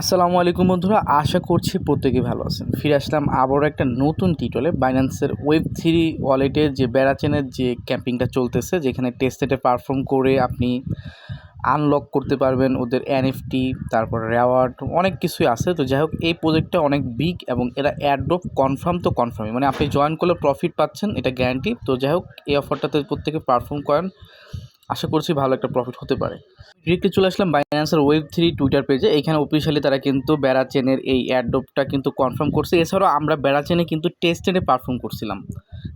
আসসালামু আলাইকুম বন্ধুরা, আশা করছি প্রত্যেকে ভালো আছেন। ফিরে আসলাম আবারও একটা নতুন টিটলে বাইন্যান্সের ওয়েব থ্রি ওয়ালেটের যে বেড়াচেনের যে ক্যাম্পিংটা চলতেছে, যেখানে টেস্টেটে পারফর্ম করে আপনি আনলক করতে পারবেন ওদের এনএফটি তারপর রেওয়ার্ড অনেক কিছুই আছে। তো যাই হোক, এই প্রজেক্টটা অনেক বিগ এবং এরা অ্যাড্রপ কনফার্ম তো কনফার্মই মানে আপনি জয়েন করলে প্রফিট পাচ্ছেন, এটা গ্যারান্টি তো যাই হোক, এই অফারটাতে প্রত্যেকে পারফর্ম করেন। আশা করছি ভালো একটা প্রফিট হতে পারে। ডিরেক্টলি চলে আসলাম বাইন্যান্সের ওয়েব থ্রি টুইটার পেজে এখানে অফিসিয়ালি তারা কিন্তু বেড়া চেনের এই অ্যাডোপটা কিন্তু কনফার্ম করছে। এছাড়াও আমরা বেড়া চেনে কিন্তু টেস্ট টেনে পারফর্ম করছিলাম।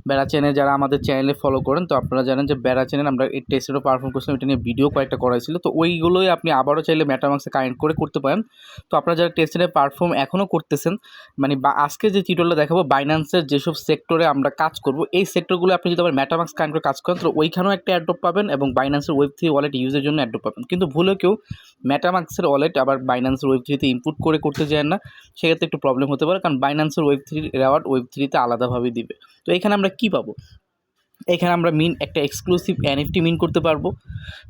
বেড়া চেনে যারা আমাদের চ্যানেলে ফলো করেন, তো আপনারা জানেন যে বেড়া চেনে আমরা এই টেস্টেরও পারফর্ম করছিলাম। এটা নিয়ে ভিডিও কয়েকটা করাইছিল তো ওইগুলোই আপনি আবারও চাইলে ম্যাটামাক্সে কানেক্ট করে করতে পারেন। তো আপনারা যারা টেস্টেনে পারফর্ম এখনও করতেছেন মানে আজকে যে টিউটোরিয়ালটা দেখাবো বাইন্যান্সের যেসব সেক্টরে আমরা কাজ করব, এই সেক্টরগুলো আপনি যদি আবার ম্যাটামাক্স কানেক্ট করে কাজ করেন তো ওইখানেও একটা অ্যাড্রপ পাবেন এবং বাইন্যান্সের ওয়েব থ্রি ওয়ালেট ইউজের জন্য অ্যাড্রপ পাবেন। কিন্তু ভুলে কেউ ম্যাটামাক্সের ওয়ালেট আবার বাইন্যান্সের ওয়েব থ্রিতে ইনপুট করে করতে চান না, সেক্ষেত্রে একটু প্রবলেম হতে পারে, কারণ বাইন্যান্সের ওয়েব থ্রি রেওয়ার্ড ওয়েব থ্রিতে আলাদাভাবে দিবে। তো এখানে আমরা কী পাবো? এখানে আমরা মিন একটা এক্সক্লুসিভ এনএফটি মিন করতে পারব,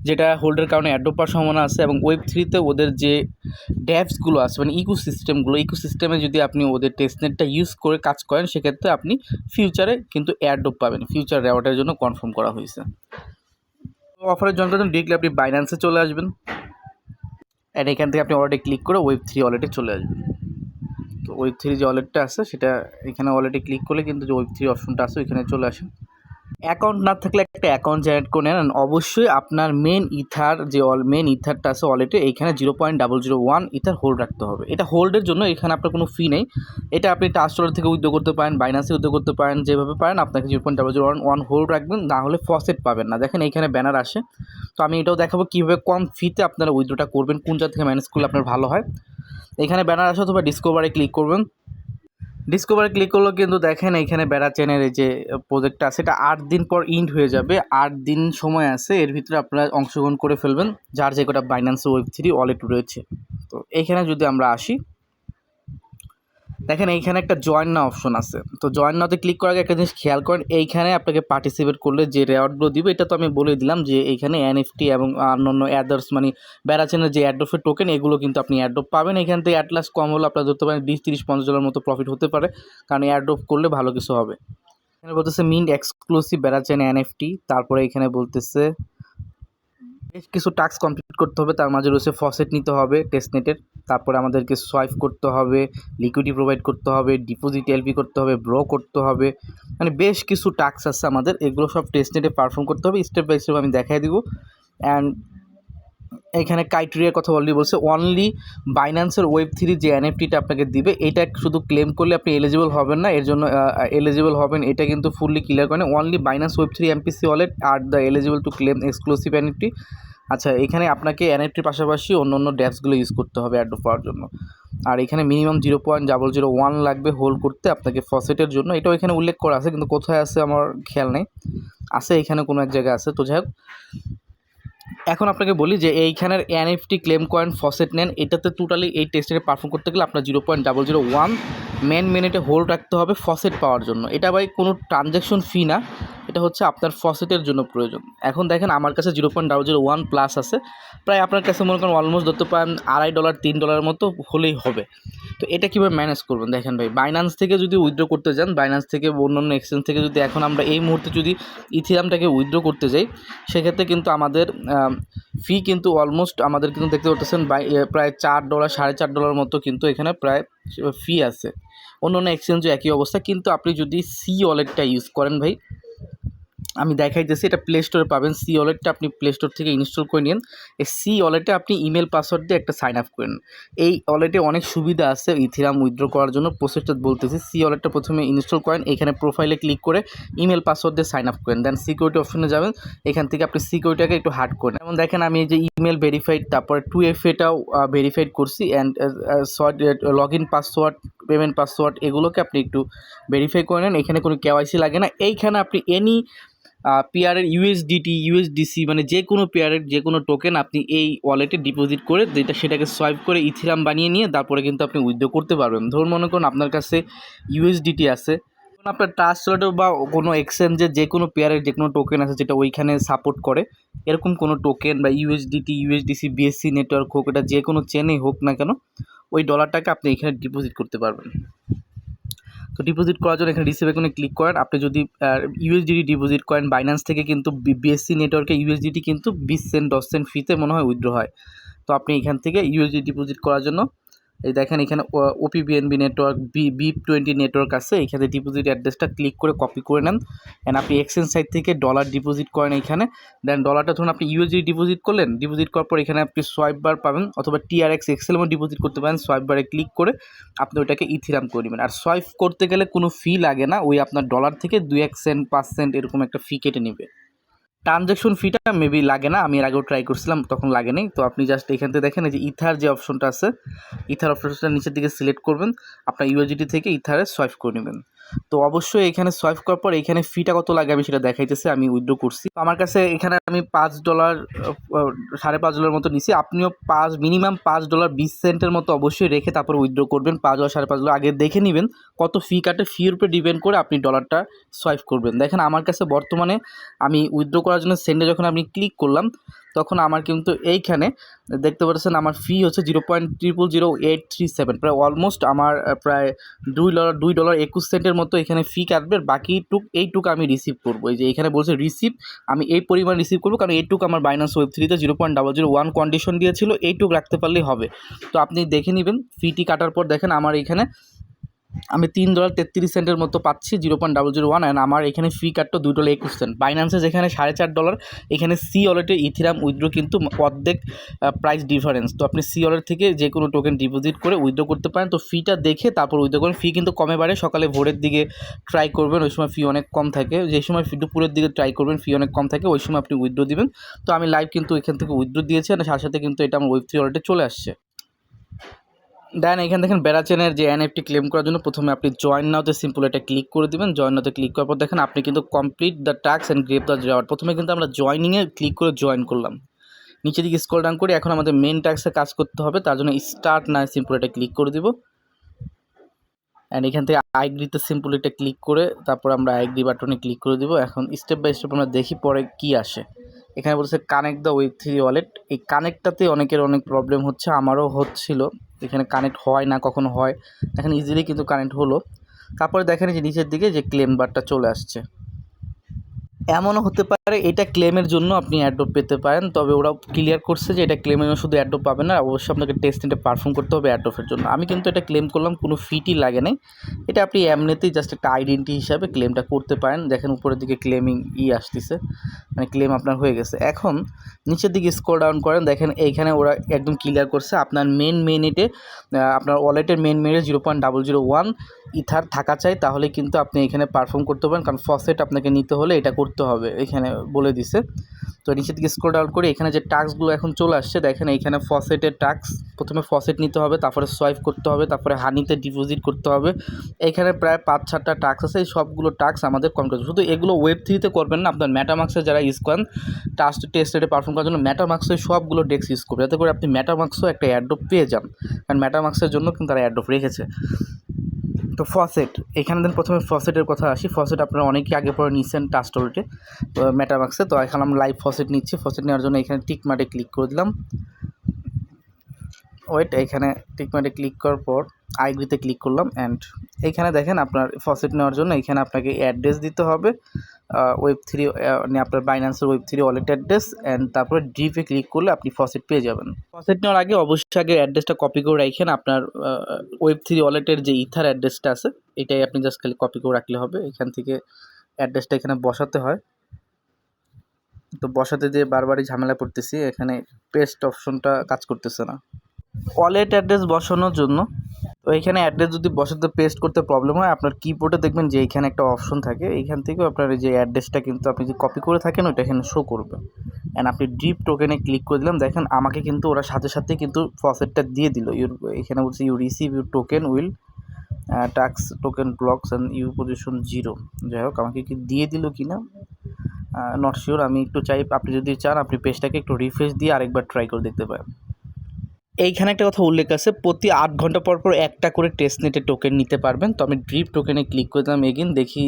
যেটা হোল্ডের কারণে অ্যাড্রপ পাওয়ার সম্ভাবনা আছে, এবং ওয়েব থ্রিতে ওদের যে ড্যাপসগুলো আছে মানে ইকো সিস্টেমগুলো ইকো সিস্টেমে যদি আপনি ওদের টেস্টনেটটা ইউজ করে কাজ করেন, সেক্ষেত্রে আপনি ফিউচারে কিন্তু অ্যাড্রপ পাবেন। ফিউচার রেওয়ার্ডের জন্য কনফার্ম করা হয়েছে। অফারের জন্য ডিরেক্টলি আপনি বাইন্যান্সে চলে আসবেন। অ্যান্ড এখান থেকে আপনি অলরেডি ক্লিক করে ওয়েব থ্রি ওয়ালেটে চলে আসবেন। তো ওয়েব থ্রি যে ওয়ালেটটা আছে, সেটা এখানে ওয়ালেটে ক্লিক করলে কিন্তু যে ওয়েব থ্রি অপশনটা আছে, ওইখানে চলে আসেন। অ্যাকাউন্ট না থাকলে একটা অ্যাকাউন্ট জেনারেট করে নেন। অবশ্যই আপনার মেন ইথার যে অল মেন ইথারটা আছে ওয়ালেটে এইখানে zero point double zero one ether hold রাখতে হবে। এটা হোল্ডের জন্য এখানে আপনার কোনো ফি নেই। এটা আপনি টাস্টলার থেকে উদ্যোগ করতে পারেন বাইনান্সে উদ্যোগ করতে পারেন, যেভাবে পারেন, আপনাকে zero point double zero one one hold রাখবেন, না হলে ফসেট পাবেন না। দেখেন এইখানে ব্যানার আসে। তো আমি এটাও দেখাবো কীভাবে কম ফিতে আপনারা উইথড্রোটা করবেন, কোন জায়গা থেকে ম্যানেজ করলে আপনার ভালো হয়। এখানে ব্যানার আসে অথবা ডিসকোভারে ক্লিক করবেন। ডিসকভারে ক্লিক করল কিন্তু দেখেন এখানে বেড়া চেনের এই যে প্রজেক্টটা আছে, এটা আট দিন পর ইন্ড হয়ে যাবে। আট দিন সময় আছে, এর ভিতরে আপনারা অংশগ্রহণ করে ফেলবেন। যার যে কটা বাইন্যান্স ওয়েব থ্রি ওয়ালেট রয়েছে। তো এখানে যদি আমরা আসি দেখেন এইখানে একটা জয়েন না অপশন আছে। তো জয়েন নাতে ক্লিক করার আগে একটা জিনিস খেয়াল করেন, এইখানে আপনাকে পার্টিসিপেট করলে যে রেওয়ার্ডগুলো দিবে, এটা তো আমি বলে দিলাম যে এইখানে এনএফটি এবং অন্যান্য অ্যাদার্স মানে বেড়াচেনের যে অ্যাড্রফের টোকেন এগুলো কিন্তু আপনি অ্যাড্রপ পাবেন। এখান থেকে অ্যাটলাস কম হলে আপনার ধরতে পারেন বিশ, তিরিশ, পঞ্চাশ ডলার মতো প্রফিট হতে পারে, কারণ অ্যাড্রপ করলে ভালো কিছু হবে। এখানে বলতেছে মিন্ট এক্সক্লুসিভ বেড়াচেন এনএফটি তারপরে এখানে বলতেছে বেশ কিছু টাস্ক কমপ্লিট করতে হবে। তার মাঝে রয়েছে ফসেট নিতে হবে টেস্টনেটের তারপরে আমাদেরকে সোয়াইপ করতে হবে লিকুইডি প্রোভাইড করতে হবে ডিপোজিট এলপি করতে হবে ব্রো করতে হবে। মানে বেশ কিছু টাস্ক আছে আমাদের। এগুলো সব টেস্টনেটে পারফর্ম করতে হবে। স্টেপ বাই স্টেপ আমি দেখাই দিব। অ্যান্ড এখানে ক্রাইটেরিয়ার কথা অলরেডি বলছে অনলি বাইন্যান্সের ওয়েব থ্রি যে এনএফটিটা আপনাকে দিবে, এটা শুধু ক্লেম করলে আপনি এলিজিবল হবেন না, এর জন্য এলিজিবল হবেন, এটা কিন্তু ফুললি ক্লিয়ার করেন only Binance web three MPC wallet are the eligible to claim exclusive NFT আচ্ছা এখানে আপনাকে এনএফটির পাশাপাশি অন্য অন্য ড্যাপসগুলো ইউজ করতে হবে অ্যাডো পাওয়ার জন্য। আর এখানে minimum zero point double zero one লাগবে হোল্ড করতে আপনাকে ফসেটের জন্য, এটাও এখানে উল্লেখ করা আছে, কিন্তু কোথায় আছে আমার খেয়াল নেই। আছে এখানে কোনো এক জায়গায় আছে, তো যাই হোক। এখন আপনাকে বলি যে এইখানের এনএফটি ক্লেম কয়েন ফসেট নেন, এটাতে টোটালি এই টেস্টে পারফর্ম করতে গেলে আপনার zero point double zero one main মিনিটে হোল্ড রাখতে হবে ফসেট পাওয়ার জন্য। এটা ভাই কোনো ট্রানজ্যাকশন ফি না, এটা হচ্ছে আপনার ফসেটের জন্য প্রয়োজন। এখন দেখেন আমার কাছে zero point double zero one plus আছে, প্রায় আপনার কাছে মনে করেন অলমোস্ট ধরতে পারেন আড়াই ডলার তিন ডলারের মতো হলেই হবে। তো এটা কীভাবে ম্যানেজ করবেন? দেখেন ভাই বাইন্যান্স থেকে যদি উইথড্র করতে যান বাইন্যান্স থেকে অন্যান্য এক্সচেঞ্জ থেকে যদি এখন আমরা এই মুহূর্তে যদি ইথিরামটাকে উইথড্র করতে যাই, সেক্ষেত্রে কিন্তু আমাদের ফি কিন্তু অলমোস্ট আমাদের কিন্তু দেখতে বাই প্রায় চার ডলার সাড়ে চার ডলার মতো কিন্তু এখানে প্রায় ফি আছে। অন্য অন্য এক্সচেঞ্জও একই অবস্থা। কিন্তু আপনি যদি সি ওয়ালেটটা ইউজ করেন ভাই, আমি দেখাইতেছি, এটা প্লে স্টোরে পাবেন। সি ওয়ালেটটা আপনি প্লে স্টোর থেকে ইনস্টল করে নিন। এই সি ওয়ালেটে আপনি ইমেল পাসওয়ার্ড দিয়ে একটা সাইন আপ করেন। এই ওয়ালেটে অনেক সুবিধা আছে ইথিরাম উইথড্র করার জন্য। প্রসেসটা বলতেছি সি ওয়ালেটটা প্রথমে ইনস্টল করেন, এখানে প্রোফাইলে ক্লিক করে ইমেল পাসওয়ার্ড দিয়ে সাইন আপ করেন। দেন সিকিউরিটি অপশনে যাবেন, এখান থেকে আপনি সিকিউরিটিকে একটু হার্ড করেন। যেমন দেখেন, আমি এই যে ইমেল ভেরিফাইড তারপরে টু এফ এটাও ভেরিফাইড করছি। And log in password payment password এগুলোকে আপনি একটু ভেরিফাই করে নেন। এখানে কোনো কেওয়াইসি লাগে না। এইখানে আপনি এনি পেয়ারের ইউএসডিটি ইউএসডিসি মানে যে কোনো পেয়ারের যে কোনো টোকেন আপনি এই ওয়ালেটে ডিপোজিট করে যেটা সেটাকে সোয়াইপ করে ইথিরাম বানিয়ে নিয়ে তারপরে কিন্তু আপনি উইথড্র করতে পারবেন। ধরুন মনে করুন আপনার কাছে ইউএসডিটি আছে। আপনার ট্রাস্টলেটে বা কোনো এক্সচেঞ্জের যে কোনো পেয়ারের যে কোনো টোকেন আছে যেটা ওইখানে সাপোর্ট করে, এরকম কোনো টোকেন বা ইউএসডিটি ইউএসডিসি বিএসসি নেটওয়ার্ক হোক, এটা যে কোনো চেনেই হোক না কেন ওই ডলারটাকে আপনি এখানে ডিপোজিট করতে পারবেন। তো ডিপোজিট করার জন্য এখানে রিসিভ এখানে ক্লিক করেন। আপনি যদি ইউএসডিটি ডিপোজিট করেন বাইন্যান্স থেকে কিন্তু বিএসসি নেটওয়ার্কে ইউএসডিটি কিন্তু বিশ সেন্ট দশ সেন্ট ফিতে মনে হয় উইথড্র হয়। তো আপনি এখান থেকে ইউএসডি ডিপোজিট করার জন্য এই দেখেন এখানে opBNB network B BEP twenty network আছে। এখানে ডিপোজিট অ্যাড্রেসটা ক্লিক করে কপি করে নেন। অ্যান্ড আপনি এক্সচেঞ্জ সাইট থেকে ডলার ডিপোজিট করেন এখানে। দেন ডলারটা ধরুন আপনি ইউএসডি ডিপোজিট করলেন। ডিপোজিট করার পর এখানে আপনি সোয়াইপ বার পাবেন অথবা টিআরএক্স এক্সেলও ডিপোজিট করতে পারেন। সোয়াইপ বারে ক্লিক করে আপনি ওইটাকে ইথিরাম করে নেবেন। আর সোয়াইপ করতে গেলে কোনো ফি লাগে না। ওই আপনার ডলার থেকে দুই এক সেন্ট পাঁচ সেন্ট এরকম একটা ফি কেটে নেবে। ট্রানজ্যাকশন ফিটা মেবি লাগে না, আমি এর আগেও ট্রাই করছিলাম, তখন লাগেনি তো আপনি জাস্ট এখান থেকে দেখেন যে ইথার যে অপশনটা আছে ইথার অপশনটা নিচের দিকে সিলেক্ট করবেন, আপনার ইউএজিটি থেকে ইথারে সোয়াইপ করে নেবেন। তো অবশ্যই এখানে সোয়াইপ করার পর এখানে ফিটা কত লাগে আমি সেটা দেখাইতেছি, আমি উইথড্র করছি। আমার কাছে এখানে আমি পাঁচ ডলার সাড়ে পাঁচ ডলার মতো নিছি। আপনিও পাঁচ মিনিমাম পাঁচ ডলার বিশ সেন্টের মতো অবশ্যই রেখে তারপর উইথড্র করবেন। পাঁচ ডলার সাড়ে পাঁচ ডলার আগে দেখে নেবেন কত ফি কাটে। ফির উপরে ডিপেন্ড করে আপনি ডলারটা সোয়াইপ করবেন। দেখেন আমার কাছে বর্তমানে আমি উইথড্র করার জন্য সেন্ডে যখন আমি ক্লিক করলাম তখন আমার কিন্তু এইখানে দেখতে পাচ্ছেন আমার ফি হচ্ছে zero point triple zero eight three seven প্রায় অলমোস্ট আমার প্রায় দুই ডলার দুই ডলার একুশ সেন্টের মতো এখানে ফি কাটবে। বাকি টুক এইটুক আমি রিসিভ করব। এই যে এখানে বলছে রিসিভ আমি এই পরিমাণ রিসিভ করব কারণ এইটুক আমার বাইনান্স ওয়েব থ্রিতে zero point double zero one condition দিয়েছিল, এইটুক রাখতে পারলেই হবে। তো আপনি দেখে নেবেন। ফিটি কাটার পর দেখেন আমার এখানে আমি তিন ডলার তেত্রিশ সেন্টের মতো পাচ্ছি zero point double zero one and আমার এখানে ফি কাটতো দুই ডলার একুশ সেন্ট বাইন্যান্সে যেখানে সাড়ে চার ডলার এখানে সি ওয়ালেটে ইথিরাম উইথড্রো কিন্তু অর্ধেক প্রাইস ডিফারেন্স তো আপনি সি ওয়ালেট থেকে যে কোনো টোকেন ডিপোজিট করে উইথড্রো করতে পারেন। তো ফিটা দেখে তারপর উইথড্রো করেন। ফি কিন্তু কমে বাড়ে, সকালে ভোরের দিকে ট্রাই করবেন, ওই সময় ফি অনেক কম থাকে। যে সময় ফি দুপুরের দিকে ট্রাই করবেন ফি অনেক কম থাকে, ওই সময় আপনি উইথড্রো দিবেন। তো আমি লাইভ কিন্তু এখান থেকে উইথড্রো দিয়েছি, আর সাথে সাথে কিন্তু এটা আমার ওয়েব থ্রি ওয়ালেটে চলে আসছে। দেন এখানে দেখেন বেড়াচেনের যে এনএফটি ক্লেম করার জন্য প্রথমে আপনি জয়েন নাওতে সিম্পল এটা ক্লিক করে দিবেন। জয়েন নাওতে ক্লিক করার পর দেখেন আপনি কিন্তু complete the task and grab the reward প্রথমে কিন্তু আমরা জয়নিংয়ে ক্লিক করে জয়েন করলাম। নিচে দিকে স্ক্রল ডাউন করে এখন আমাদের মেন টাস্কে কাজ করতে হবে, তার জন্য স্টার্ট না সিম্পল এটা ক্লিক করে দিব। অ্যান্ড এখান থেকে আইগ্রিতে সিম্পল এটা ক্লিক করে তারপর আমরা আইগ্রি বাটনে ক্লিক করে দিব। এখন স্টেপ বাই স্টেপ আমরা দেখি পরে কি আসে। এখানে বলছে connect the web three wallet এই কানেক্টটাতে অনেকের অনেক প্রবলেম হচ্ছে, আমারও হচ্ছিল। এখানে কানেক্ট হয় না কখনো হয়, এখানে ইজিলি কিন্তু কানেক্ট হলো। তারপরে দেখেন যে নিচের দিকে যে ক্লেম বারটা চলে আসছে। এমনও হতে পারে এটা ক্লেমের জন্য আপনি অ্যাড্রপ পেতে পারেন, তবে ওরা ক্লিয়ার করছে যে এটা ক্লেমের জন্য শুধু অ্যাডোপ পাবেন না, অবশ্যই আপনাকে টেস্ট নিতে পারফর্ম করতে হবে অ্যাড্রপের জন্য। আমি কিন্তু এটা ক্লেম করলাম, কোনো ফিটি লাগে নাই। এটা আপনি এমনিতেই জাস্ট একটা আইডেন্টি হিসাবে ক্লেমটা করতে পারেন। দেখেন উপরের দিকে ক্লেমিং ই আসতেছে মানে ক্লেম আপনার হয়ে গেছে। এখন নিচের দিকে স্কোর ডাউন করেন, দেখেন এইখানে ওরা একদম ক্লিয়ার করছে, আপনার মেন মেনিটে আপনার ওয়ালেটের main মেনিটে zero point double zero one ether থাকা চাই, তাহলে কিন্তু আপনি এখানে পারফর্ম করতে পারেন। কারণ ফসেট আপনাকে নিতে হলে এটা করতে হবে, এখানে বলে দিছে। তো নিচের দিকে স্ক্রল ডাউন করে এখানে যে টাস্কগুলো এখন চলে আসছে, দেখেন এখানে ফসেটের টাস্ক প্রথমে ফসেট নিতে হবে, তারপরে সোয়াইপ করতে হবে, তারপরে হানিতে ডিপোজিট করতে হবে। এখানে প্রায় পাঁচ সাতটা টাস্ক আছে, এই সবগুলো টাস্ক আমাদের কমপ্লিট শুধু এগুলো ওয়েব থ্রিতে করবেন না, আপনার ম্যাটামাক্সে যারা ইউজ করেন টাস্ক টেস্ট রেটে পারফর্ম করার জন্য ম্যাটামাক্সের সবগুলো ডেস্ক ইউজ করবে যাতে করে আপনি ম্যাটামাক্সও একটা অ্যাড্রপ পেয়ে যান। কারণ ম্যাটামাক্সের জন্য কিন্তু তারা অ্যাড্রপ রেখেছে। তো ফসেট এখানে দেন প্রথমে ফসেটের কথা আসি। ফসেট আপনারা অনেকেই আগে পরে নিচ্ছেন টাস্টলেটে তো মেটামাক্সে তো এখন আমরা লাইভ ফসেট নিচ্ছি। ফসেট নেওয়ার জন্য এখানে টিক ক্লিক করে দিলাম। ওয়েট এখানে টিক ক্লিক করার পর আইগ্রিতে ক্লিক করলাম। অ্যান্ড এখানে দেখেন আপনার ফসেট নেওয়ার জন্য এখানে আপনাকে অ্যাড্রেস দিতে হবে। ওয়েব থ্রি মানে আপনার বাইন্যান্সের web three wallet address and তারপরে ডিপে ক্লিক করলে আপনি ফসেট পেয়ে যাবেন। ফসেট নেওয়ার আগে অবশ্যই আগে অ্যাড্রেসটা কপি করে রাখেন। আপনার ওয়েব থ্রি ওয়ালেটের যে ইথার অ্যাড্রেসটা আছে, এটাই আপনি জাস্ট খালি কপি করে রাখলে হবে। এখান থেকে অ্যাড্রেসটা এখানে বসাতে হয়। তো বসাতে দিয়ে বারবারই ঝামেলা পড়তেছি। এখানে পেস্ট অপশনটা কাজ করতেছে না। ওয়ালেট অ্যাড্রেস বসানোর জন্য তো এখানে অ্যাড্রেস যদি বসাতে পেস্ট করতে প্রবলেম হয়, আপনার কিবোর্ডে দেখবেন যে এখানে একটা অপশন থাকে। এইখান থেকেও আপনার এই যে অ্যাড্রেসটা কিন্তু আপনি যদি কপি করে থাকেন, ওইটা এখানে শো করবে। অ্যান্ড আপনি ডিপ টোকেনে ক্লিক করে দিলাম, দেখেন আমাকে কিন্তু ওরা সাথে সাথে কিন্তু ফসেটটা দিয়ে দিল। ইউর এখানে বলছে you receive your token will tax token blocks and you position zero যাই হোক, আমাকে কি দিয়ে দিল কি না? নট শিওর আমি একটু চাই, আপনি যদি চান, আপনি পেজটাকে একটু রিফ্রেশ দিয়ে আরেকবার ট্রাই করে দেখতে পারেন। এইখানে একটা কথা উল্লেখ আছে, প্রতি আট ঘণ্টা পর পর একটা করে টেস্ট নেটে টোকেন নিতে পারবেন। তো আমি ড্রিপ টোকেনে ক্লিক করে দিলাম এগেন দেখি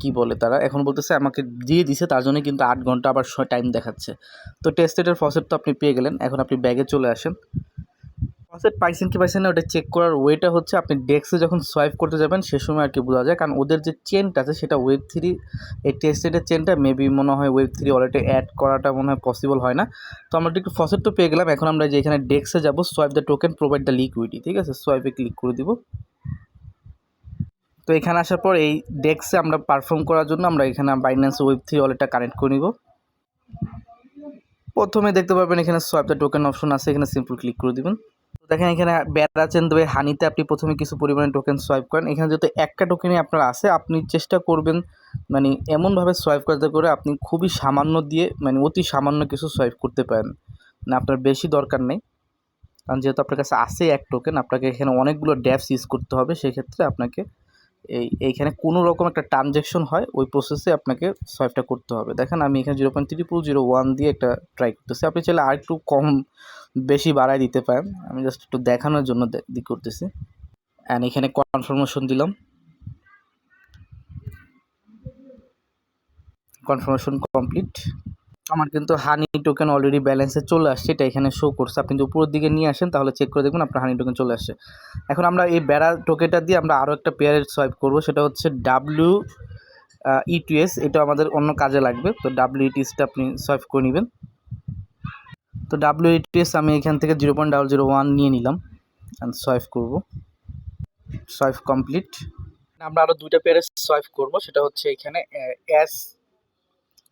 কি বলে তারা। এখন বলতেছে আমাকে দিয়ে দিছে, তার জন্য কিন্তু আট ঘণ্টা আবার টাইম দেখাচ্ছে। তো টেস্ট নেটের ফসেট তো আপনি পেয়ে গেলেন, এখন আপনি ব্যাগে চলে আসেন। ফসেট পাইছেন কি পাইছেন না? ওটা চেক করার ওয়েটা হচ্ছে আপনি ডেস্কে যখন সোয়াইপ করতে যাবেন, সে সময় আর কি বোঝা যায়। কারণ ওদের যে চেনটা আছে, সেটা ওয়েব থ্রি এই টেস্টেডের চেনটা মেবি মনে হয় ওয়েব থ্রি অলরেডি অ্যাড করাটা মনে হয় পসিবল হয় না। তো আমরা একটু ফসেট তো পেয়ে গেলাম, এখন আমরা যে এখানে ডেস্কে যাব swap the token provide the liquidity ঠিক আছে? সোয়াইপে ক্লিক করে দিব। তো এখানে আসার পর এই ডেস্কে আমরা পারফর্ম করার জন্য আমরা এখানে বাইন্যান্স ওয়েব থ্রি ওয়ালেটটা কানেক্ট করে নিব। প্রথমে দেখতে পাবেন এখানে সোয়াইপ দ্য টোকেন অপশন আছে, এখানে সিম্পল ক্লিক করে দিবেন। তো দেখেন এখানে বেড়াচ্ছেন তবে হানিতে আপনি প্রথমে কিছু পরিমাণে টোকেন সোয়াইপ করেন। এখানে যেহেতু একটা টোকেনই আপনার আছে, আপনি চেষ্টা করবেন মানে এমনভাবে সোয়াইপ করতে করে আপনি খুবই সামান্য দিয়ে মানে অতি সামান্য কিছু সোয়াইপ করতে পারেন। না আপনার বেশি দরকার নেই। কারণ যেহেতু আপনার কাছে আছে এক টোকেন আপনাকে এখানে অনেকগুলো ড্যাপস ইউজ করতে হবে, সেক্ষেত্রে আপনাকে এই, এইখানে কোনো রকম একটা ট্রানজ্যাকশন হয়, ওই প্রসেসে আপনাকে সোয়াইপটা করতে হবে। দেখেন আমি এখানে zero point triple zero one দিয়ে একটা ট্রাই করতেছি। আপনি চাইলে আর একটু কম, বেশি বাড়ায় দিতে পারেন। আমি জাস্ট একটু দেখানোর জন্য দিক করতেছি। অ্যান্ড এখানে কনফার্মেশন দিলাম। কনফার্মেশন কমপ্লিট আমার কিন্তু হানি টোকেন অলরেডি ব্যালেন্সে চলে আসছে, এটা এখানে শো করছে। আপনি যদি উপরের দিকে নিয়ে আসেন, তাহলে চেক করে দেখবেন আপনার হানি টোকেন চলে আসছে। এখন আমরা এই বেড়া টোকেনটা দিয়ে আমরা আরও একটা পেয়ারের সোয়াইপ করব, সেটা হচ্ছে ডাব্লিউ ইটিএস এটা আমাদের অন্য কাজে লাগবে। তো ডাব্লিউ ইটিএসটা আপনি সোয়াইপ করে নেবেন। তো ডাব্লিউ ইটিএস আমি এখান থেকে zero point double zero one নিয়ে নিলাম সোয়াইপ করব। সোয়াইপ কমপ্লিট আমরা আরও দুইটা পেয়ারে সোয়াইপ করব, সেটা হচ্ছে এখানে এস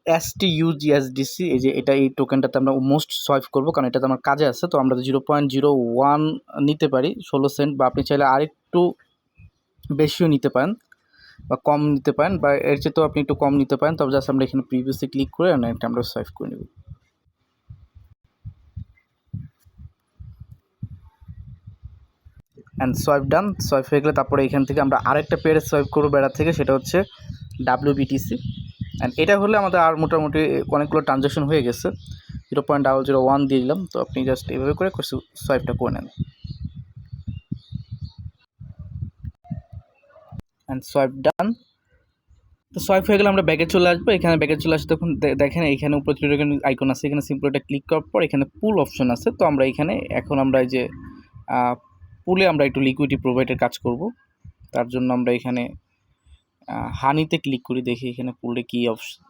এস টি ইউজিএসডিসি এই যে এটা এই টোকেনটাতে আমরা মোস্ট সোয়াইপ করব, কারণ এটাতে আমার কাজে আছে, তো আমরা জিরো পয়েন্ট জিরো ওয়ান নিতে পারি, ষোলো সেন্ট বা আপনি চাইলে আরেকটু বেশিও নিতে পারেন, বা কম নিতে পারেন, বা এর চেয়ে তো আপনি একটু কম নিতে পারেন, তবে জাস্ট আমরা এখানে প্রিভিয়াসলি ক্লিক করে এটা আমরা সোয়াইপ করে নেব। অ্যান্ড সোয়াইপ ডান সোয়াইপ হয়ে গেলে তারপরে এখান থেকে আমরা আরেকটা পেয়ারে সোয়াইপ করব বেড়ার থেকে, সেটা হচ্ছে ডাব্লিউবিটিসি অ্যান্ড এটা হলে আমাদের আর মোটামুটি অনেকগুলো ট্রানজ্যাকশন হয়ে গেছে। Zero point double zero one দিয়ে দিলাম। তো আপনি জাস্ট এইভাবে করে সোয়াইপটা করে নেন। অ্যান্ড সোয়াইপ ডান তো সোয়াইপ হয়ে গেলে আমরা ব্যাগে চলে আসব। এখানে ব্যাগে চলে আসে তখন দেখেন এখানে উপরে ত্রিরকম আইকন আছে। এখানে সিম্পল এটা ক্লিক করার পর এখানে পুল অপশন আছে। তো আমরা এখানে, এখন আমরা এই যে পুলে আমরা একটু লিকুইডি প্রোভাইডের কাজ করব। তার জন্য আমরা এখানে হানিতে ক্লিক করি, দেখি এখানে পুলে কী অপশন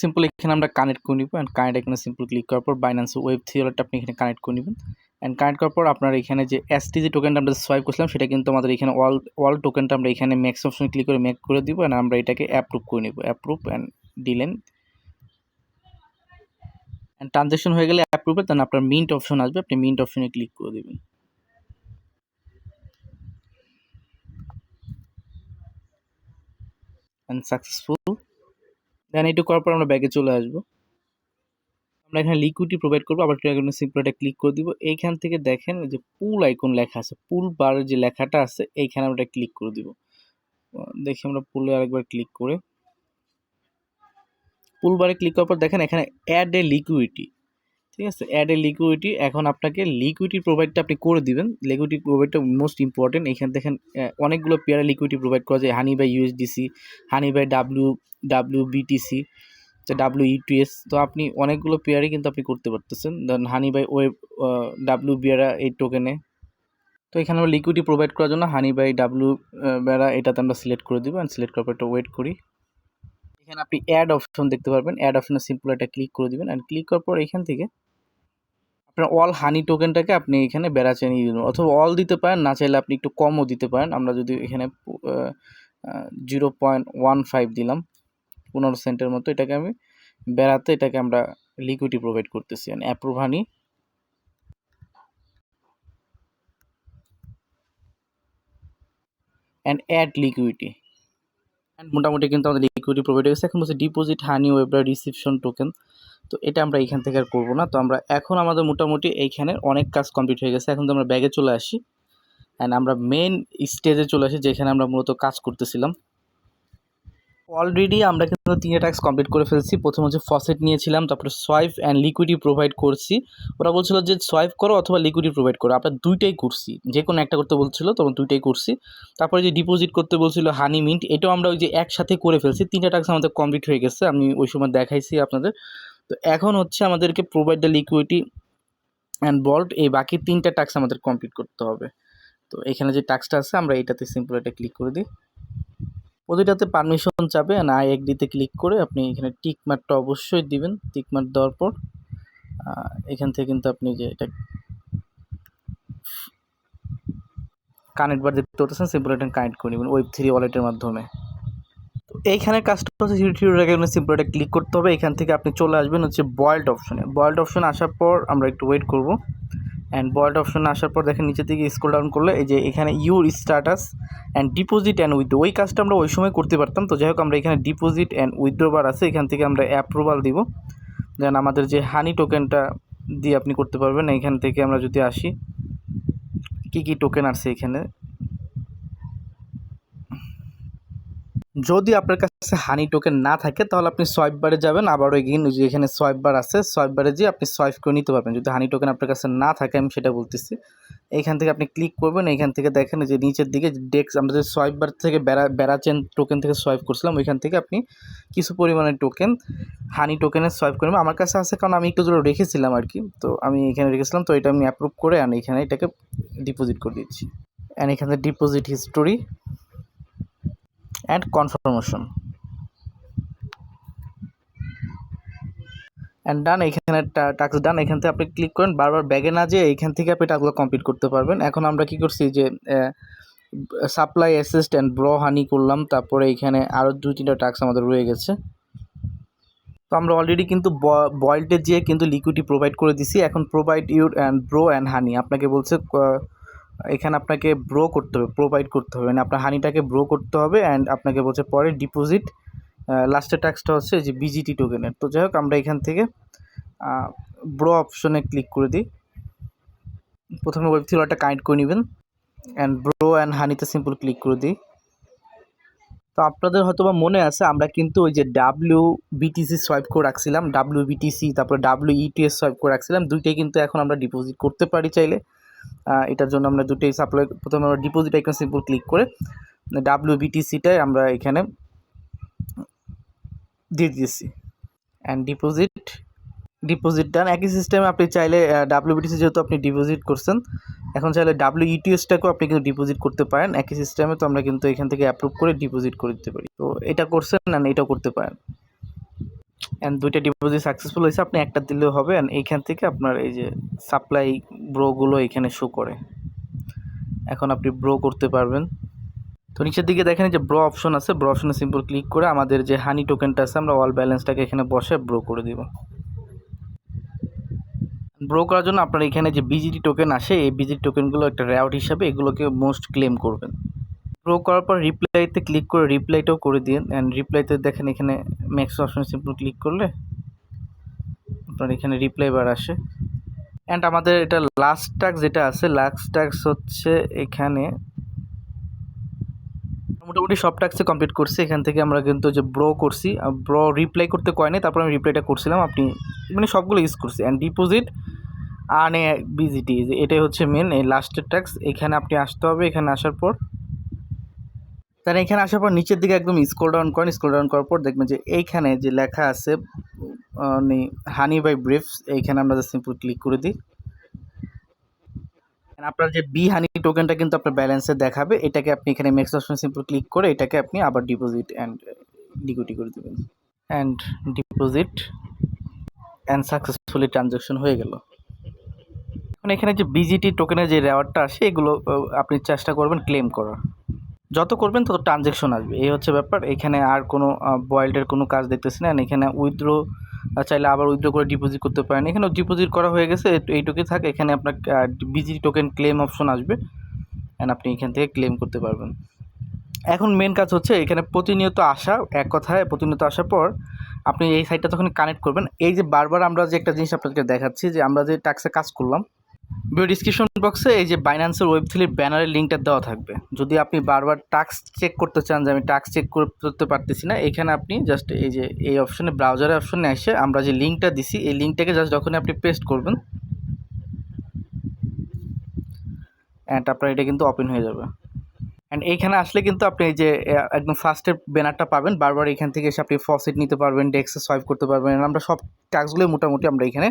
সিম্পল এখানে আমরা কানেক্ট করে নিব অ্যান্ড কানেক্ট এখানে সিম্পল ক্লিক করার পর বাইন্যান্স ওয়েব থিওরিটা আপনি এখানে কানেক্ট করে নেবেন। অ্যান্ড কানেক্ট করার পর আপনার এখানে যে এসটিজি টোকেনটা আমরা সোয়াইপ করছিলাম, সেটা কিন্তু আমাদের এখানে অল অল টোকেনটা আমরা এখানে ম্যাক্স অপশনে ক্লিক করে ম্যাক করে দিব অ্যান্ড আমরা এটাকে অ্যাপ্রুভ করে নেব। অ্যাপ্রুভ অ্যান্ড ডিলেন অ্যান্ড ট্রানজ্যাকশন হয়ে গেলে অ্যাপ্রুভে দেন আপনার মিন্ট অপশন আসবে, আপনি মিন্ট অপশনে ক্লিক করে দেবেন। অ্যান্ড সাকসেসফুল দেন এইটু করার পর আমরা ব্যাগে চলে আসব। আমরা এখানে লিকুইডি প্রোভাইড করব, আবার এখানে সিম্পল এটা ক্লিক করে দিব। এইখান থেকে দেখেন যে পুল আইকন লেখা আছে পুল বার যে লেখাটা আছে, এইখানে আমরা ক্লিক করে দিব। দেখি আমরা পুলে আরেকবার ক্লিক করে। পুল বারে ক্লিক করার পর দেখেন এখানে অ্যাড এ লিকুইডিটি ঠিক আছে? অ্যাড এ লিকুইডিটি এখন আপনাকে লিকুইডিটি প্রোভাইডটা আপনি করে দিবেন। লিকুইডিটি প্রোভাইডটা মোস্ট ইম্পর্টেন্ট এখানে দেখেন অনেকগুলো পেয়ারে লিকুইডিটি প্রোভাইড করা যায়। Honey by USDC honey by W W BTC W ETS তো আপনি অনেকগুলো পেয়ারই কিন্তু আপনি করতে পারতেছেন। Then honey by web W বিয়ারা এই টোকেনে তো এখানে আমরা লিকুইডিটি প্রোভাইড করার জন্য হানি বাই ডাব্লিউ বেড়া এটাতে আমরা সিলেক্ট করে দিব অ্যান্ড সিলেক্ট করার পর একটা ওয়েট করি। এখানে আপনি অ্যাড অপশন দেখতে পারবেন। অ্যাড অপশনে সিম্পল একটা ক্লিক করে দিবেন। অ্যান্ড ক্লিক করার পর এখান থেকে আপনার অল হানি টোকেনটাকে আপনি এখানে বেড়াচে নিয়ে দিবেন অথবা অল দিতে পারেন, না চাইলে আপনি একটু কমও দিতে পারেন। আমরা যদি এখানে জিরো পয়েন্ট ওয়ান ফাইভ দিলাম, পনেরো সেন্টের মতো, এটাকে আমি বেড়াতে এটাকে আমরা লিকুইডি প্রোভাইড করতেছি। মানে approve honey and add and মোটামুটি কিন্তু আমাদের লিকুইডি প্রোভাইড হয়ে গেছে। এখন বলছে ডিপোজিট হানি ওয়েবরা রিসিপশন টোকেন তো এটা আমরা এখান থেকে আর করব না। তো আমরা এখন আমাদের মোটামুটি এইখানে অনেক কাজ কমপ্লিট হয়ে গেছে। এখন তো আমরা ব্যাগে চলে আসি। অ্যান্ড আমরা মেন স্টেজে চলে আসি, যেখানে আমরা মূলত কাজ করতেছিলাম। অলরেডি আমরা কিন্তু তিনটে ট্যাক্স কমপ্লিট করে ফেলছি। প্রথম হচ্ছে ফসেট নিয়েছিলাম, তারপরে সোয়াইপ অ্যান্ড লিকুইডি প্রোভাইড করছি। ওরা বলছিল যে সোয়াইপ করো অথবা লিকুইডি প্রোভাইড করো। আমরা দুইটাই করছি। যে কোনো একটা করতে বলছিল, তখন দুইটাই করছি। তারপরে যে ডিপোজিট করতে বলছিল হানি মিন্ট এটাও আমরা ওই যে একসাথে করে ফেলছি। তিনটা ট্যাক্স আমাদের কমপ্লিট হয়ে গেছে, আমি ওই সময় দেখাইছি আপনাদের। তো এখন হচ্ছে আমাদেরকে provide the liquidity and vault এই বাকি তিনটা টাস্ক আমাদের কমপ্লিট করতে হবে। তো এখানে যে টাস্কটা আছে, আমরা এটাতে সিম্পল এটা ক্লিক করে দিই। প্রতিটাতে পারমিশন চাবে না আই এগ্রিতে ক্লিক করে আপনি এখানে টিক মার্কটা অবশ্যই দিবেন। টিক মার্ক দেওয়ার পর এখান থেকে কিন্তু আপনি যে এটা কানেক্ট বার দেখতে পাচ্ছেন সিম্পল এটা কানেক্ট করে নেবেন ওয়েব থ্রি ওয়ালেটের মাধ্যমে। তো এইখানে কাজটা হচ্ছে এখানে সিম্পল এটা ক্লিক করতে হবে। এখান থেকে আপনি চলে আসবেন হচ্ছে বয়েল্ড অপশনে বয়েল্ড অপশন আসার পর আমরা একটু ওয়েট করব। অ্যান্ড বয়েড অপশনে আসার পর দেখেন নিচে থেকে স্ক্রল ডাউন করলে এই যে এখানে your status and deposit and withdraw ওই কাজটা আমরা ওই সময় করতে পারতাম। তো যাই হোক, আমরা এখানে ডিপোজিট অ্যান্ড উইথড্রো বার আছে, এখান থেকে আমরা অ্যাপ্রুভাল দিব। দেন আমাদের যে হানি টোকেনটা দিয়ে আপনি করতে পারবেন, এখান থেকে আমরা যদি আসি, কী কী টোকেন আছে এখানে? যদি আপনার কাছে হানি টোকেন না থাকে, তাহলে আপনি সোয়াইপ বারে যাবেন। আবারও এগিয়ে এখানে সোয়াইপ বার আছে সোয়াইপ বারে যেয়ে আপনি সোয়াইপ করে নিতে পারবেন। যদি হানি টোকেন আপনার কাছে না থাকে, আমি সেটা বলতেছি। এইখান থেকে আপনি ক্লিক করবেন এইখান থেকে দেখেন যে নিচের দিকে ডেক্স আমরা যে সোয়াইপ বার থেকে বেড়া বেড়া চেন টোকেন থেকে সোয়াইপ করছিলাম, ওইখান থেকে আপনি কিছু পরিমাণের টোকেন হানি টোকেনের সোয়াইপ করবেন আমার কাছে আছে, কারণ আমি একটু দূরে রেখেছিলাম আর কি। তো আমি এখানে রেখেছিলাম, তো এটা আমি অ্যাপ্রুভ করে আর এখানে এটাকে ডিপোজিট করে দিচ্ছি। অ্যান্ড এখানে deposit history and confirmation and done এখানে টাস্ক ডান এখান থেকে আপনি ক্লিক করেন, বারবার ব্যাগে না যেয়ে এখান থেকে আপনি টাস্কগুলো কমপ্লিট করতে পারবেন। এখন আমরা কি করছি যে supply asset and borrow honey করলাম, তারপরে এখানে আরও দুই তিনটা টাস্ক আমাদের রয়ে গেছে। তো আমরা অলরেডি কিন্তু বয়েলটে যেয়ে কিন্তু লিকুইডটি প্রোভাইড করে দিছি। এখন provide your and borrow and honey আপনাকে বলছে এখানে আপনাকে ব্রো করতে হবে প্রোভাইড করতে হবে। মানে আপনার হানিটাকে ব্রো করতে হবে অ্যান্ড আপনাকে বলছে পরে ডিপোজিট লাস্টের ট্যাক্সটা হচ্ছে যে বিজিটি টোকেনের তো যাই হোক আমরা এখান থেকে ব্রো অপশনে ক্লিক করে দিই। প্রথমে ওয়েব থ্রিটা কানেক্ট করে নেবেন অ্যান্ড ব্রো অ্যান্ড হানিতে সিম্পল ক্লিক করে দিই। তো আপনাদের হয়তো বা মনে আছে, আমরা কিন্তু ওই যে ডাব্লিউ বিটিসি সোয়াইপ করে রাখছিলাম ডাব্লিউ বিটিসি তারপরে ডাব্লিউ ইটিএস সোয়াইপ করে রাখছিলাম, দুইটাই কিন্তু এখন আমরা ডিপোজিট করতে পারি চাইলে। এটার জন্য আমরা দুটোই সাপ্লাই প্রথমে আমরা ডিপোজিট আইকন সিম্পল ক্লিক করে ডাব্লিউ বিটিসিটাই আমরা এখানে দিয়ে দিয়েছি। অ্যান্ড ডিপোজিট ডিপোজিট ডান একই সিস্টেমে আপনি চাইলে ডাব্লিউবিটিসি যেহেতু আপনি ডিপোজিট করছেন, এখন চাইলে ডাব্লিউ ইটিএসটাকেও আপনি কিন্তু ডিপোজিট করতে পারেন। একই সিস্টেমে তো আমরা কিন্তু এখান থেকে অ্যাপ্রুভ করে ডিপোজিট করে দিতে পারি। তো এটা করছেন না এটাও করতে পারেন। অ্যান্ড দুইটা ডিপোজিট সাকসেসফুল হয়েছে, আপনি একটা দিলেও হবে। অ্যান্ড এইখান থেকে আপনার এই যে সাপ্লাই ব্রোগুলো এখানে শো করে। এখন আপনি ব্রো করতে পারবেন। তো নিচের দিকে দেখেন যে ব্রো অপশন আছে। ব্রো অপশনে সিম্পল ক্লিক করে আমাদের যে হানি টোকেনটা আছে, আমরা অল ব্যালেন্সটাকে এখানে বসে ব্রো করে দিব। ব্রো করার জন্য আপনার এখানে যে বিজিটি টোকেন আসে, এই বিজিটি টোকেনগুলো একটা র্যাউট হিসাবে এগুলোকে মোস্ট ক্লেম করবেন। ব্রো করার পর রিপ্লাইতে ক্লিক করে রিপ্লাইটাও করে দিন অ্যান্ড রিপ্লাইতে দেখেন এখানে ম্যাক্স অপশনে সিম্পল ক্লিক করলে আপনার এখানে রিপ্লাই বার আসে। অ্যান্ড আমাদের এটা লাস্ট ট্যাক্স যেটা আছে লাস্ট ট্যাক্স হচ্ছে এখানে মোটামুটি সব ট্যাক্সে কমপ্লিট করছি। এখান থেকে আমরা কিন্তু যে ব্রো করছি। ব্রো রিপ্লাই করতে কয় কয়নি তারপর আমি রিপ্লাইটা করছিলাম। আপনি মানে সবগুলো ইউজ করছি। অ্যান্ড ডিপোজিট আর্নে বিজিটি এটাই হচ্ছে মেন এই লাস্টের ট্যাক্স এখানে আপনি আসতে হবে, এখানে আসার পর তাহলে এখানে আসার পর নিচের দিকে একদম স্ক্রল ডাউন করেন স্ক্রল ডাউন করার পর দেখবেন যে এইখানে যে লেখা আছে হানি বাই ব্রিফস এইখানে আমরা সিম্পল ক্লিক করে দিই। আপনার যে বি হানি টোকেনটা কিন্তু আপনার ব্যালেন্সে দেখাবে, এটাকে আপনি এখানে মেক্স অপশন সিম্পল ক্লিক করে এটাকে আপনি আবার ডিপোজিট অ্যান্ড লিকুইডি করে দেবেন। And deposit and successfully transaction হয়ে গেল। এখন এখানে যে বিজিটি টোকেনের যে রেওয়ার্ডটা আসে, এগুলো আপনি চেষ্টা করবেন ক্লেম করার। যত করবেন তত ট্রানজেকশন আসবে। এই হচ্ছে ব্যাপার। এখানে আর কোনো বয়েল্ডের কোনো কাজ দেখতেছি না। এখানে উইথড্রো চাইলে আবার উইথড্রো করে ডিপোজিট করতে পারেন। এখানে ডিপোজিট করা হয়ে গেছে। এইটুকুই থাকে। এখানে আপনার বিজি টোকেন ক্লেম অপশন আসবে। অ্যান্ড আপনি এখান থেকে ক্লেম করতে পারবেন। এখন মেন কাজ হচ্ছে, এখানে প্রতিনিয়ত আসা, এক কথায় প্রতিনিয়ত আসার পর আপনি এই সাইটটা তখন কানেক্ট করবেন। এই যে বারবার আমরা যে একটা জিনিস আপনাদেরকে দেখাচ্ছি, যে আমরা যে ট্যাক্সে কাজ করলাম ভিডিও ডিসক্রিপশন বক্সে এই যে বাইন্যান্সের ওয়েব থ্রির ব্যানারের লিঙ্কটা দেওয়া থাকবে। যদি আপনি বারবার টাস্ক চেক করতে চান যে আমি টাস্ক চেক করতে পারতেছি না, এখানে আপনি জাস্ট এই যে এই অপশনে ব্রাউজারের অপশনে এসে আমরা যে লিঙ্কটা দিছি, এই লিঙ্কটাকে জাস্ট যখনই আপনি পেস্ট করবেন অ্যান্ড আপনার এটা কিন্তু ওপেন হয়ে যাবে। অ্যান্ড এইখানে আসলে কিন্তু আপনি এই যে একদম ফার্স্টের ব্যানারটা পাবেন, বারবার এখান থেকে এসে আপনি ফসেট নিতে পারবেন ডেস্কে সোয়াইপ করতে পারবেন, আমরা সব টাস্কগুলোই মোটামুটি আমরা এখানে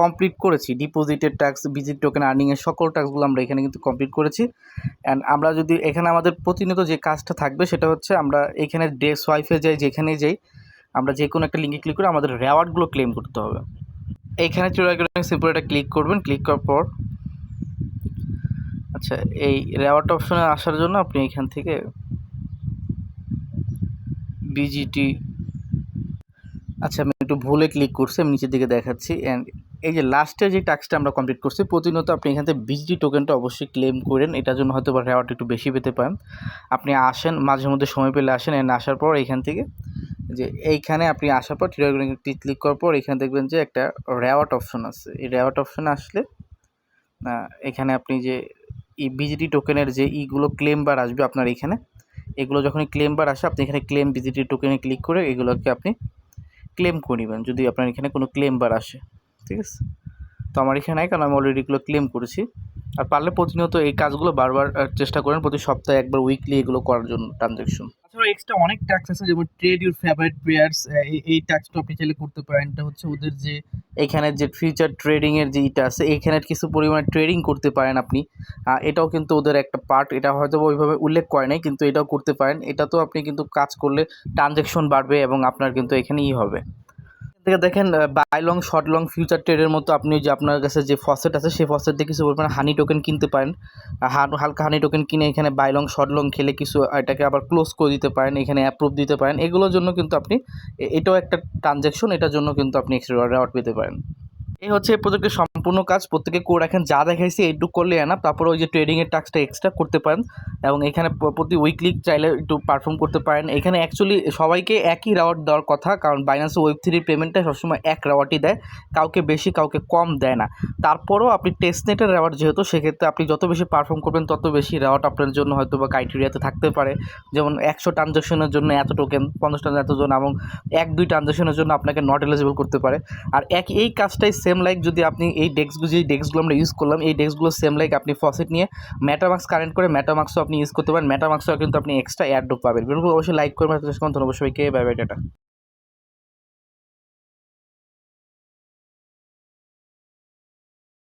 কমপ্লিট করেছি ডিপোজিটের ট্যাক্স ভিজিট টোকেন আর্নিংয়ের সকল টাস্কগুলো আমরা এখানে কিন্তু কমপ্লিট করেছি। অ্যান্ড আমরা যদি এখানে আমাদের প্রতিনিয়ত যে কাজটা থাকবে সেটা হচ্ছে আমরা এখানে ডে সোয়াইপে যাই, যেখানে যাই, আমরা যে কোনো একটা লিঙ্কে ক্লিক করে আমাদের রেওয়ার্ডগুলো ক্লেম করতে হবে। এইখানে গেলে সিম্পল এটা ক্লিক করবেন ক্লিক করার পর আচ্ছা এই রেওয়ার্ড অপশনে আসার জন্য আপনি এখান থেকে বিজিটি আচ্ছা আমি একটু ভুলে ক্লিক করছি, আমি নিচের দিকে দেখাচ্ছি। অ্যান্ড এই যে লাস্টে যে টাস্কটা আমরা কমপ্লিট করছি, প্রতিনিয়ত আপনি এখান থেকে বিজিটি টোকেনটা অবশ্যই ক্লেম করেন। এটার জন্য হয়তো বা রেওয়ার্ড একটু বেশি পেতে পারেন। আপনি আসেন, মাঝে মধ্যে সময় পেলে আসেন অ্যান্ড আসার পর এখান থেকে যে এইখানে আপনি আসার পর থ্রি ক্লিক করার পর এখানে দেখবেন যে একটা রেওয়ার্ড অপশন আছে। এই রেওয়ার্ড অপশনে আসলে এখানে আপনি যে এই বিজিটি টোকেনের যে ইগুলো ক্লেম বার আসবে আপনার এখানে, এগুলো যখনই ক্লেম বার আসে, আপনি এখানে ক্লেম বিজিটি টোকেনে ক্লিক করে এগুলোকে আপনি ক্লেম করে নেবেন। যদি আপনার এখানে কোনো ক্লেম বার আসে। ঠিক আছে? তো আমার এখানে নাই কারণ আমি অলরেডি এগুলো ক্লেম করেছি। আর পারলে প্রতিনিয়ত এই কাজগুলো বারবার চেষ্টা করেন প্রতি সপ্তাহে একবার উইকলি এগুলো করার জন্য ট্রানজ্যাকশন তাছাড়া এক্সট্রা অনেক ট্যাক্স আছে যেমন ট্রেড ইউর ফেভারিট প্লেয়ার্স এই ট্যাক্সটা আপনি চাইলে করতে পারেন। এটা হচ্ছে ওদের যে এখানে যে ফিউচার ট্রেডিংয়ের যে ইটা আছে এখানে কিছু পরিমাণে ট্রেডিং করতে পারেন আপনি। এটাও কিন্তু ওদের একটা পার্ট এটা হয়তো ওইভাবে উল্লেখ করে নাই কিন্তু এটাও করতে পারেন। এটা তো আপনি কিন্তু কাজ করলে ট্রানজ্যাকশন বাড়বে এবং আপনার কিন্তু এখানেই হবে। থেকে দেখেন buy long short long future ট্রেডের মতো আপনি যে আপনার কাছে যে ফসেট আছে, সেই ফসেট দিয়ে কিছু পরিমাণে হানি টোকেন কিনতে পারেন। হাল- হালকা হানি টোকেন কিনে এখানে বাই লং শর্ট লং খেলে কিছু এটাকে আবার ক্লোজ করে দিতে পারেন, এখানে অ্যাপ্রুভ দিতে পারেন। এগুলোর জন্য কিন্তু আপনি এটাও একটা ট্রানজ্যাকশন এটার জন্য কিন্তু আপনি এক্সট্রা রেওয়ার্ড পেতে পারেন। এই হচ্ছে এই প্রজেক্টের সম্পূর্ণ কাজ। প্রত্যেকে করে রাখেন, যা দেখাইছি এইটুকু করলে এনাফ তারপরে ওই যে ট্রেডিংয়ের টাস্কটা এক্সট্রা করতে পারেন এবং এখানে প্রতি উইকলি চাইলে একটু পারফর্ম করতে পারেন। এখানে অ্যাকচুয়ালি সবাইকে একই রাওয়ার্ড দেওয়ার কথা, কারণ বাইন্যান্সে ওয়েব থ্রির পেমেন্টটা সবসময় এক রাওয়ার্ডই দেয়, কাউকে বেশি, কাউকে কম দেয় না। তারপরেও আপনি টেস্টনেটের রেওয়ার্ড যেহেতু, সেক্ষেত্রে আপনি যত বেশি পারফর্ম করবেন, তত বেশি রেওয়ার্ড আপনার জন্য হয়তো বা ক্রাইটেরিয়াতে থাকতে পারে। যেমন একশো ট্রানজাকশনের জন্য এত টোকেন পঞ্চাশ ট্রানজাকশন এতজন এবং এক, দুই ট্রানজাকশনের জন্য আপনাকে নট এলিজিবল করতে পারে। আর এক, এই কাজটাই সেম লাইক যদি আপনি এই ডেস্কগুলো যে ডেস্কগুলো আমরা ইউজ করলাম, এই ডেস্কগুলো সেম লাইক আপনি ফসেট নিয়ে ম্যাটামাক্স কারেন্ট করে ম্যাটামাক্সও আপনি ইউজ করতে পারেন। ম্যাটামাক্সও কিন্তু আপনি এক্সট্রা অ্যাডও পাবেন। অবশ্যই লাইক করবেন। ধন্যবাদ সবাইকে বাই বাই ডাটা